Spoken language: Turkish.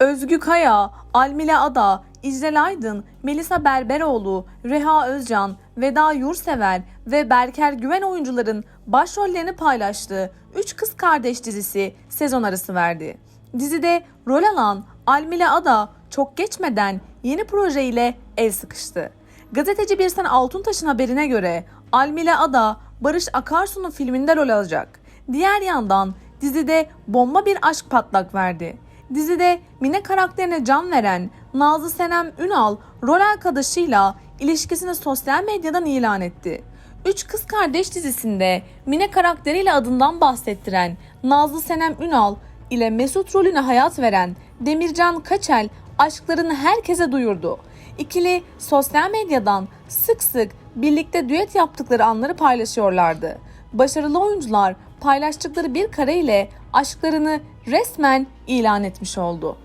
Özgü Kaya, Almile Ada, İcrel Aydın, Melisa Berberoğlu, Reha Özcan, Veda Yursever ve Berker Güven oyuncuların başrollerini paylaştığı Üç Kız Kardeş dizisi sezon arası verdi. Dizide rol alan Almile Ada çok geçmeden yeni projeyle el sıkıştı. Gazeteci Birsen Altuntaş'ın haberine göre Almile Ada, Barış Akarsu'nun filminde rol alacak. Diğer yandan dizide bomba bir aşk patlak verdi. Dizide Mine karakterine can veren Nazlı Senem Ünal rol arkadaşıyla ilişkisini sosyal medyadan ilan etti. Üç Kız Kardeş dizisinde Mine karakteriyle adından bahsettiren Nazlı Senem Ünal ile Mesut rolüne hayat veren Demircan Kaçel aşklarını herkese duyurdu. İkili sosyal medyadan sık sık birlikte düet yaptıkları anları paylaşıyorlardı. Başarılı oyuncular paylaştıkları bir kare ile aşklarını resmen ilan etmiş oldu.